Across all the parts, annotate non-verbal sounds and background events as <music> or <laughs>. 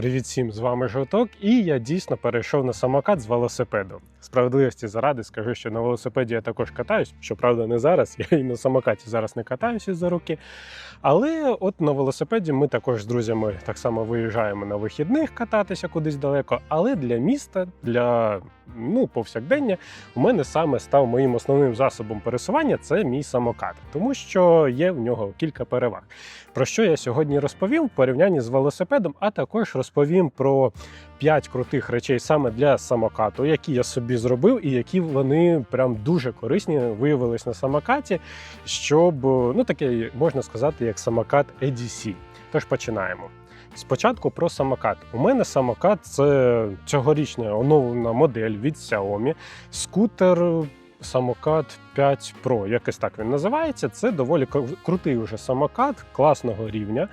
Привіт всім, з вами Жовток, і я дійсно перейшов на самокат з велосипеду. Справедливості заради скажу, що на велосипеді я також катаюсь, щоправда, не зараз. Я і на самокаті зараз не катаюся за руки. Але от на велосипеді ми також з друзями так само виїжджаємо на вихідних кататися кудись далеко. Але для міста, для ну, повсякдення, у мене саме став моїм основним засобом пересування це мій самокат, тому що є в нього кілька переваг. Про що я сьогодні розповім в порівнянні з велосипедом, а також розповім про 5 крутих речей саме для самокату, які я собі зробив, і які вони прям дуже корисні виявились на самокаті, щоб ну таке можна сказати, як самокат EDC. Тож починаємо. Спочатку про самокат. У мене самокат це цьогорічна оновлена модель від Xiaomi. Скутер самокат 5 Pro, якось так він називається. Це доволі крутий уже самокат класного рівня.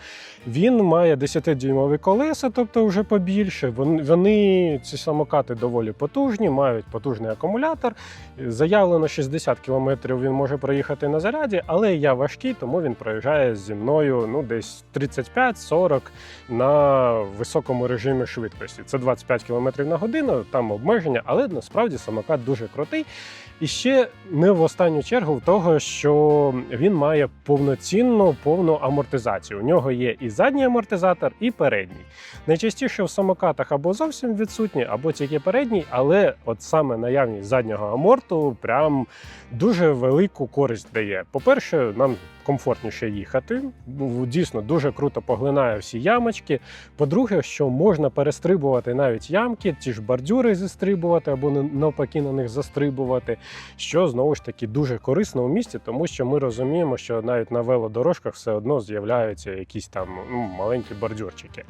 Він має 10-дюймові колеса, тобто вже побільше. Вони ці самокати доволі потужні, мають потужний акумулятор. Заявлено 60 км він може проїхати на заряді, але я важкий, тому він проїжджає зі мною ну десь 35-40 на високому режимі швидкості. Це 25 км на годину, там обмеження, але насправді самокат дуже крутий. І ще не в останню чергу в того, що він має повноцінну повну амортизацію. У нього є і задній амортизатор, і передній. Найчастіше в самокатах або зовсім відсутній, або тільки передній, але от саме наявність заднього аморту прям дуже велику користь дає. По-перше, нам комфортніше їхати. Ну, Дійсно дуже круто поглинає всі ямочки. По-друге, що можна перестрибувати навіть ямки, ті ж бордюри зістрибувати або на- навпаки на них застрибувати, що знову ж таки дуже корисно у місті, тому що ми розуміємо, що навіть на велодорожках все одно з'являються якісь там ну, маленькі бордюрчики.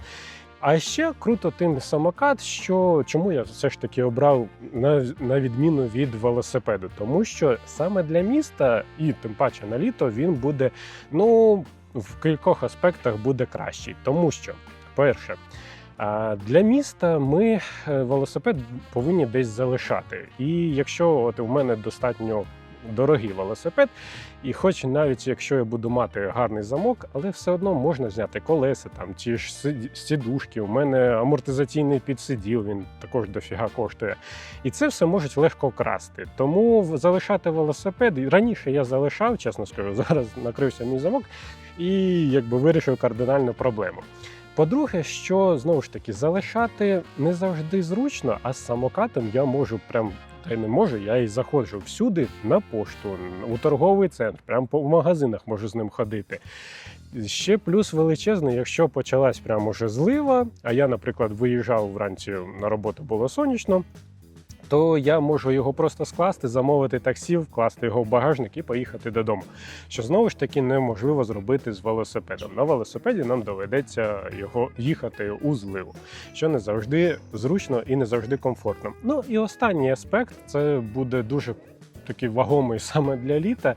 А ще круто тим самокат, що чому я все ж таки обрав на, на відміну від велосипеду, тому що саме для міста і тим паче на літо він буде ну в кількох аспектах буде кращий. Тому що, перше, для міста ми е, велосипед повинні десь залишати. І якщо от у мене достатньо дорогий велосипед, і хоч навіть якщо я буду мати гарний замок, але все одно можна зняти колеса, там ті ж сідушки. У мене амортизаційний підсиділ, він також дофіга коштує. І це все можуть легко красти. Тому залишати велосипед раніше я залишав, чесно скажу, <laughs> зараз накрився мій замок і якби вирішив кардинальну проблему. По-друге, що знову ж таки залишати не завжди зручно, а з самокатом я можу прям. Та й не можу, я і заходжу всюди на пошту, у торговий центр, прямо в магазинах можу з ним ходити. Ще плюс величезний, якщо почалась прямо уже злива, а я, наприклад, виїжджав вранці на роботу, було сонячно, то я можу його просто скласти, замовити таксі, вкласти його в багажник і поїхати додому. Що знову ж таки неможливо зробити з велосипедом. На велосипеді нам доведеться його їхати у зливу, що не завжди зручно і не завжди комфортно. Ну і останній аспект це буде дуже. Такий вагомий саме для літа.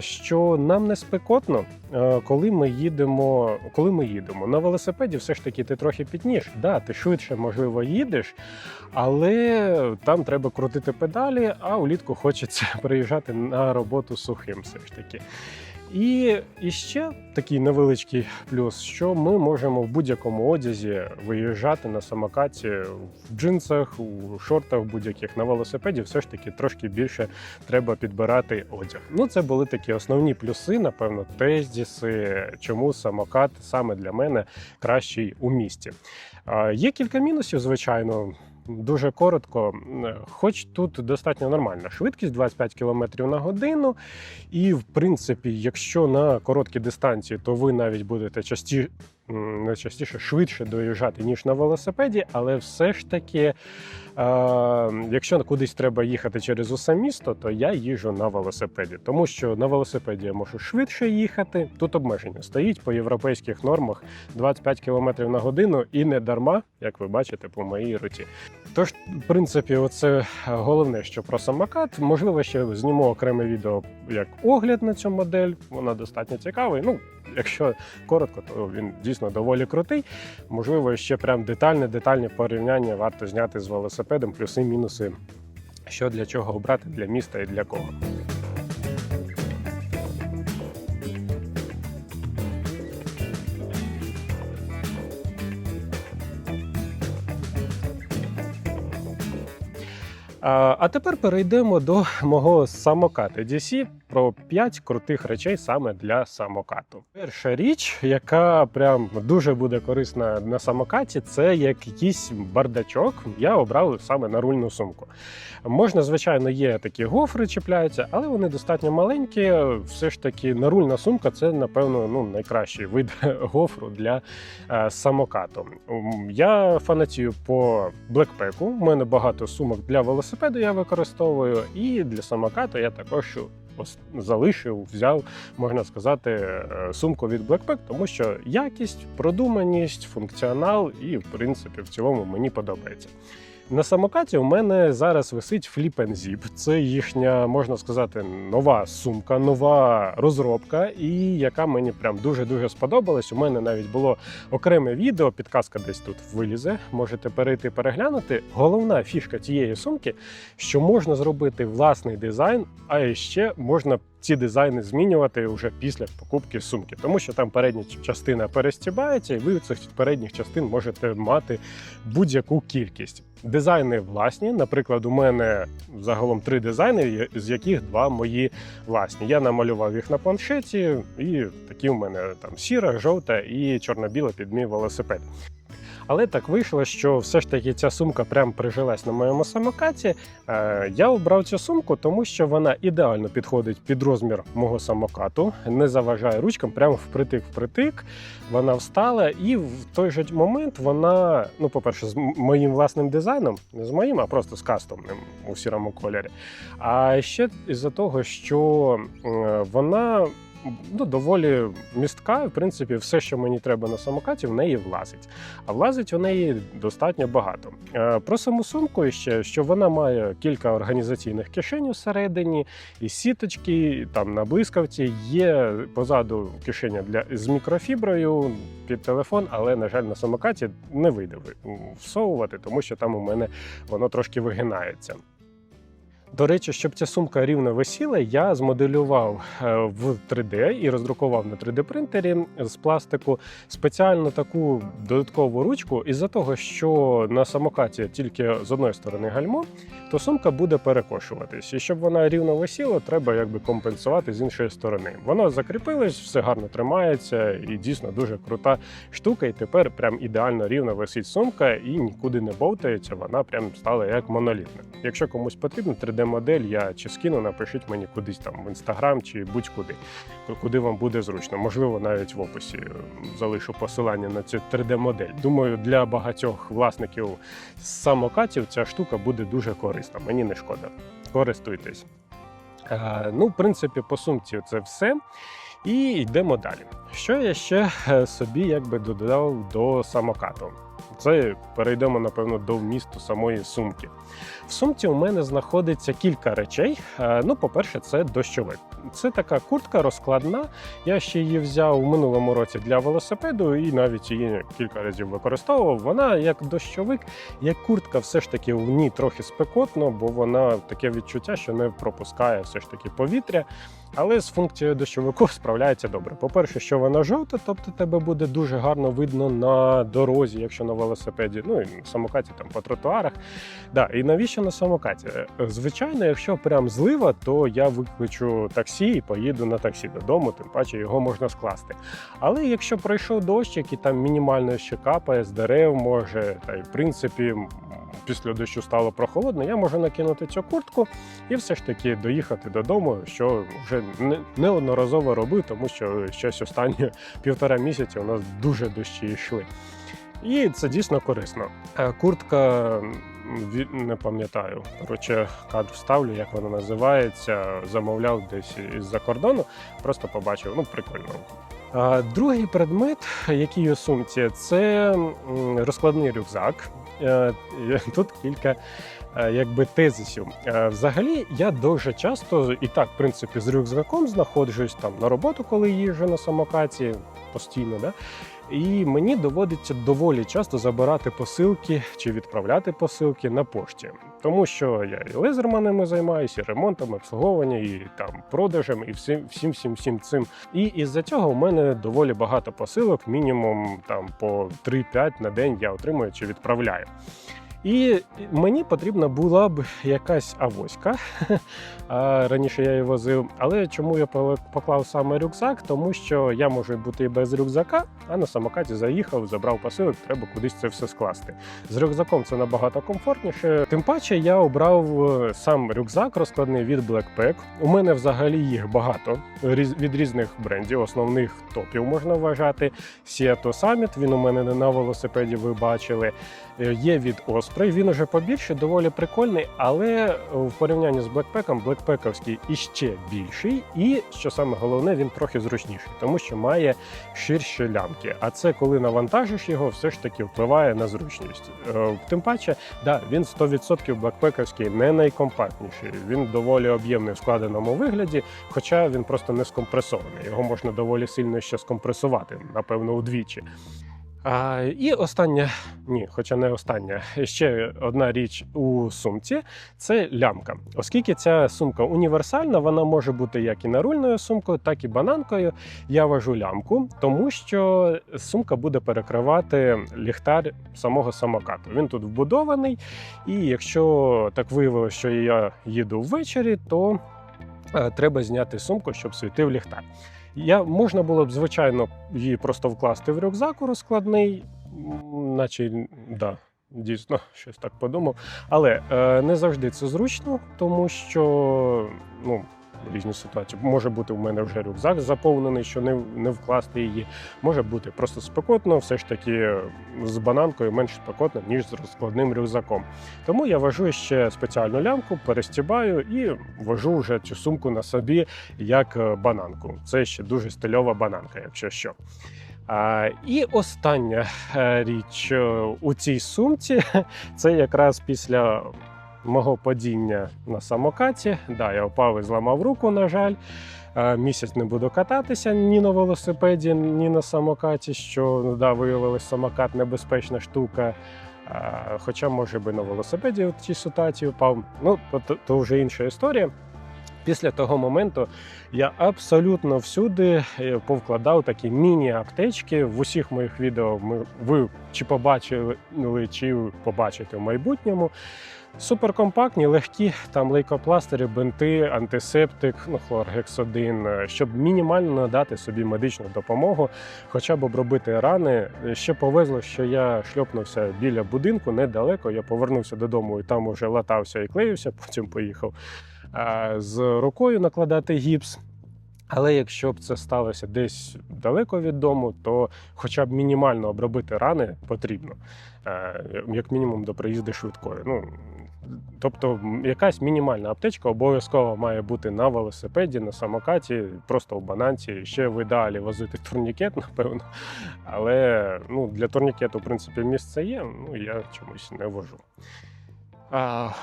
Що нам не спекотно, е, коли ми їдемо, коли ми їдемо на велосипеді, все ж таки ти трохи пітніш. Да, ти швидше можливо їдеш, але там треба крутити педалі, а улітку хочеться <laughs> приїжджати на роботу сухим, все ж таки. І, і ще такий невеличкий плюс, що ми можемо в будь-якому одязі виїжджати на самокаті в джинсах, у шортах будь-яких на велосипеді, все ж таки трошки більше треба підбирати одяг. Ну, це були такі основні плюси, напевно, тезіси, чому самокат саме для мене кращий у місті. Є кілька мінусів, звичайно. Дуже коротко, хоч тут достатньо нормальна швидкість 25 км на годину, і в принципі, якщо на короткі дистанції, то ви навіть будете частіше. Не частіше швидше доїжджати, ніж на велосипеді, але все ж таки, е, якщо кудись треба їхати через усе місто, то я їжджу на велосипеді, тому що на велосипеді я можу швидше їхати. Тут обмеження стоїть по європейських нормах 25 км на годину і не дарма, як ви бачите, по моїй руті. Тож, в принципі, оце головне, що про самокат. Можливо, ще зніму окреме відео як огляд на цю модель. Вона достатньо цікава. Ну, якщо коротко, то він дійсно доволі крутий. Можливо, ще прям детальне, детальне порівняння варто зняти з велосипедом, плюси, мінуси, що для чого обрати для міста і для кого. А, тепер перейдемо до мого самоката DC про 5 крутих речей саме для самокату. Перша річ, яка прям дуже буде корисна на самокаті, це як якийсь бардачок. Я обрав саме на рульну сумку. Можна, звичайно, є такі гофри чіпляються, але вони достатньо маленькі. Все ж таки, нарульна сумка це, напевно, ну, найкращий вид <laughs> гофру для е, самокату. Я фанатію по блекпеку. У мене багато сумок для велосипеду я використовую, і для самокату я також залишив, взяв, можна сказати, е, сумку від Blackpack, тому що якість, продуманість, функціонал і, в принципі, в цілому мені подобається. На самокаті у мене зараз висить Flip and Zip. Це їхня, можна сказати, нова сумка, нова розробка, і яка мені прям дуже-дуже сподобалась. У мене навіть було окреме відео, підказка десь тут вилізе. Можете перейти переглянути. Головна фішка цієї сумки, що можна зробити власний дизайн, а ще можна ці дизайни змінювати вже після покупки сумки, тому що там передня частина перестібається, і ви цих передніх частин можете мати будь-яку кількість. Дизайни власні. Наприклад, у мене загалом три дизайни, з яких два мої власні. Я намалював їх на планшеті, і такі у мене там сіра, жовта і чорно-біла під мій велосипед. Але так вийшло, що все ж таки ця сумка прям прижилась на моєму самокаті. Е, я обрав цю сумку, тому що вона ідеально підходить під розмір мого самокату, не заважає ручкам, прямо впритик-впритик. Вона встала, і в той же момент вона, ну, по-перше, з моїм власним дизайном, не з моїм, а просто з кастомним у сірому кольорі. А ще із-за того, що е, вона ну, доволі містка. В принципі, все, що мені треба на самокаті, в неї влазить. А влазить у неї достатньо багато. Е, Про саму сумку ще, що вона має кілька організаційних кишень всередині, і сіточки, там на блискавці. Є позаду кишеня для з мікрофіброю під телефон, але, на жаль, на самокаті не вийде ви- всовувати, тому що там у мене воно трошки вигинається. До речі, щоб ця сумка рівно висіла, я змоделював е, в 3D і роздрукував на 3D-принтері з пластику спеціально таку додаткову ручку. Із-за того, що на самокаті тільки з одної сторони гальмо, то сумка буде перекошуватись. І щоб вона рівно висіла, треба якби компенсувати з іншої сторони. Воно закріпилось, все гарно тримається і дійсно дуже крута штука. І тепер прям ідеально рівно висить сумка і нікуди не бовтається. Вона прям стала як монолітна. Якщо комусь потрібно 3D-модель, я чи скину, напишіть мені кудись там в інстаграм чи будь-куди, куди вам буде зручно. Можливо, навіть в описі е, залишу посилання на цю 3D-модель. Думаю, для багатьох власників самокатів ця штука буде дуже корисна. Мені не шкода. Користуйтесь. Е, Ну, в принципі, по сумці це все. І йдемо далі. Що я ще е, собі якби додав до самокату? Це перейдемо, напевно, до вмісту самої сумки. В сумці у мене знаходиться кілька речей. Е, Ну, по-перше, це дощовик. Це така куртка розкладна. Я ще її взяв у минулому році для велосипеду і навіть її кілька разів використовував. Вона як дощовик, як куртка, все ж таки в ній трохи спекотно, бо вона таке відчуття, що не пропускає все ж таки повітря. Але з функцією дощовику справляється добре. По-перше, що вона жовта, тобто тебе буде дуже гарно видно на дорозі, якщо на велосипеді, ну і на самокаті там по тротуарах. Да, і навіщо на самокаті? Е, Звичайно, якщо прям злива, то я викличу таксі і поїду на таксі додому, тим паче його можна скласти. Але якщо пройшов дощик і там мінімально ще капає з дерев, може, та й в принципі. Після дощу стало прохолодно, я можу накинути цю куртку і все ж таки доїхати додому, що вже неодноразово робив, тому що щось останні <laughs> півтора місяці у нас дуже дощі йшли. І це дійсно корисно. Е, Куртка не пам'ятаю. Коротше, кадр вставлю, як вона називається. Замовляв десь із-за кордону, просто побачив, ну прикольно. Другий предмет, який у сумці, це розкладний рюкзак. Е, Тут кілька е, якби тезисів. Е, Взагалі, я дуже часто і так, в принципі, з рюкзаком знаходжусь там на роботу, коли їжджу на самокаті постійно. Да? І мені доводиться доволі часто забирати посилки чи відправляти посилки на пошті, тому що я і лезерманами займаюся, і ремонтом, і обслуговуванням, і там продажем, і всім, всім, всім, всім цим. І із-за цього у мене доволі багато посилок, мінімум там по 3-5 на день я отримую чи відправляю. І мені потрібна була б якась авоська. Раніше я її возив. Але чому я поклав саме рюкзак? Тому що я можу бути і без рюкзака, а на самокаті заїхав, забрав посилок, треба кудись це все скласти. З рюкзаком це набагато комфортніше. Тим паче я обрав е, сам рюкзак розкладний від Blackpack. У мене взагалі їх багато від різних брендів, основних топів можна вважати. Seattle Summit, він у мене не на велосипеді, ви бачили. Е, Є від Osprey, він уже побільше, доволі прикольний, але в порівнянні з Blackpack, Blackpack'овський іще більший, і що саме головне, він трохи зручніший, тому що має ширші лямки. А це коли навантажиш його, все ж таки впливає на зручність. Е, Тим паче, да, він 100% Blackpack'овський не найкомпактніший. Він доволі об'ємний в складеному вигляді, хоча він просто не скомпресований. Його можна доволі сильно ще скомпресувати, напевно, удвічі. А, і остання, ні, хоча не остання, ще одна річ у сумці це лямка. Оскільки ця сумка універсальна, вона може бути як і нарульною сумкою, так і бананкою. Я вожу лямку, тому що сумка буде перекривати ліхтар самого самокату. Він тут вбудований, і якщо так виявилося, що я їду ввечері, то е, треба зняти сумку, щоб світив ліхтар. Я можна було б, звичайно, її просто вкласти в рюкзак у розкладний, наче да, дійсно <laughs> щось так подумав. Але е, не завжди це зручно, тому що ну, різні ситуації. Може бути, у мене вже рюкзак заповнений, що не, не вкласти її. Може бути просто спекотно, все ж таки з бананкою менш спекотно, ніж з розкладним рюкзаком. Тому я вожу ще спеціальну лямку, перестібаю і вожу вже цю сумку на собі як е, бананку. Це ще дуже стильова бананка, якщо що. А, і остання е, річ е, у цій сумці <laughs> це якраз після мого падіння на самокаті. Да, я впав і зламав руку, на жаль. Е, Місяць не буду кататися ні на велосипеді, ні на самокаті, що да, виявилось самокат небезпечна штука. Хоча, може би, на велосипеді в цій ситуації впав. Ну, то, то, вже інша історія. Після того моменту я абсолютно всюди е, повкладав такі міні-аптечки. В усіх моїх відео ми, ви чи побачили, чи побачите в майбутньому. Суперкомпактні, легкі, там лейкопластирі, бинти, антисептик, ну, хлоргексодин, е, щоб мінімально надати собі медичну допомогу, хоча б обробити рани. Ще повезло, що я шльопнувся біля будинку недалеко. Я повернувся додому і там уже латався і клеївся, <laughs> потім поїхав а, з рукою накладати гіпс. Але якщо б це сталося десь далеко від дому, то хоча б мінімально обробити рани потрібно, Е, як мінімум до приїзду швидкої. Ну, тобто, якась мінімальна аптечка обов'язково має бути на велосипеді, на самокаті, просто в бананці. Ще в ідеалі возити турнікет, <laughs> напевно. Але ну, для турнікету, в принципі, місце є. Ну я чомусь не вожу.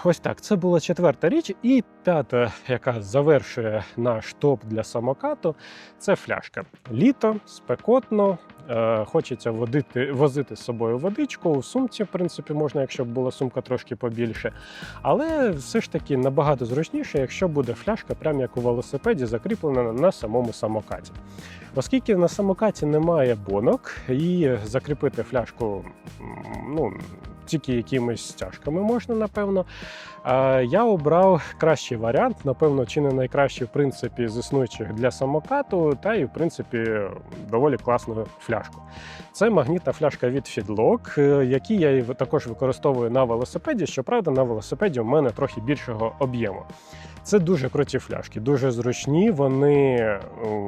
Ось так, це була четверта річ. І п'ята, яка завершує наш топ для самокату, це фляжка. Літо, спекотно, е, хочеться водити, возити з собою водичку. У сумці, в принципі, можна, якщо б була сумка трошки побільше. Але все ж таки набагато зручніше, якщо буде фляжка, прямо як у велосипеді, закріплена на самому самокаті. Оскільки на самокаті немає бонок, і закріпити фляжку ну, тільки якимись стяжками можна, напевно. Я обрав кращий варіант, напевно, чи не найкращий в принципі з існуючих для самокату, та і в принципі доволі класну фляжку. Це магнітна фляжка від Fidlock, е, які я також використовую на велосипеді. Щоправда, на велосипеді у мене трохи більшого об'єму. Це дуже круті фляжки, дуже зручні. Вони е,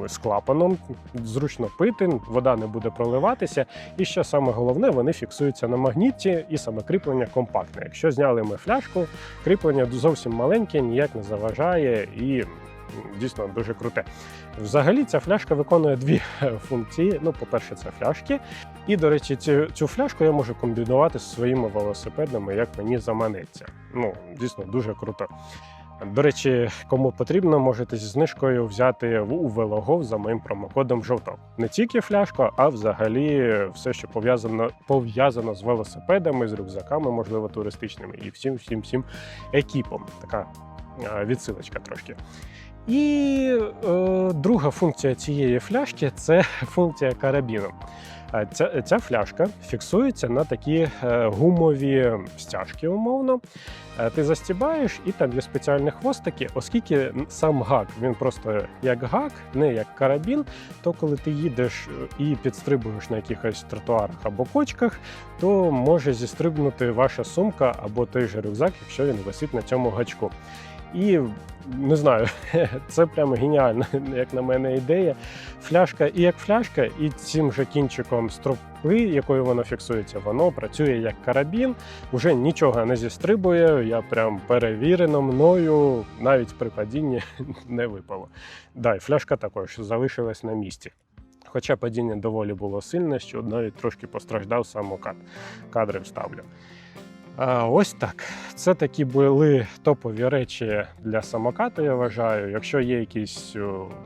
з клапаном, зручно пити, вода не буде проливатися. І що саме головне, вони фіксуються на магніті, і саме кріплення компактне. Якщо зняли ми фляжку, кріплення зовсім маленьке, ніяк не заважає і дійсно дуже круте. Взагалі, ця фляжка виконує дві е, функції. Ну, по-перше, це фляжки. І, до речі, цю, цю фляжку я можу комбінувати з своїми велосипедами, як мені заманеться. Ну, дійсно, дуже круто. До речі, кому потрібно, можете зі знижкою взяти у Велогов за моїм промокодом жовток. Не тільки фляжка, а взагалі все, що пов'язано пов'язано з велосипедами, з рюкзаками, можливо, туристичними, і всім, всім, всім екіпом. Така е, відсилочка трошки. І е, друга функція цієї фляжки це функція карабіну. Ця, ця фляжка фіксується на такі е, гумові стяжки, умовно. Е, Ти застібаєш, і там є спеціальні хвостики, оскільки сам гак він просто як гак, не як карабін. То коли ти їдеш е, і підстрибуєш на якихось тротуарах або кочках, то може зістрибнути ваша сумка або той же рюкзак, якщо він висить на цьому гачку. І не знаю, <laughs> це прямо геніальна, як на мене, ідея. Фляжка і як фляжка, і цим же кінчиком стропи, якою воно фіксується, воно працює як карабін, уже нічого не зістрибує. Я прям перевірено мною, навіть при падінні <laughs> не випало. Да, і фляжка також залишилась на місці. Хоча падіння доволі було сильне, що навіть трошки постраждав самокат. Кадри вставлю. Ось так. Це такі були топові речі для самоката, я вважаю. Якщо є якісь,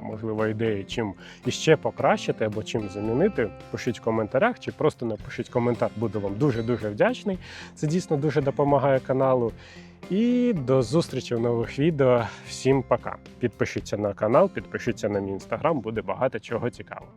можливо, ідеї, чим іще покращити або чим замінити, пишіть в коментарях чи просто напишіть коментар. Буду вам дуже-дуже вдячний. Це дійсно дуже допомагає каналу. І до зустрічі в нових відео. Всім пока. Підпишіться на канал, підпишіться на мій інстаграм, буде багато чого цікавого.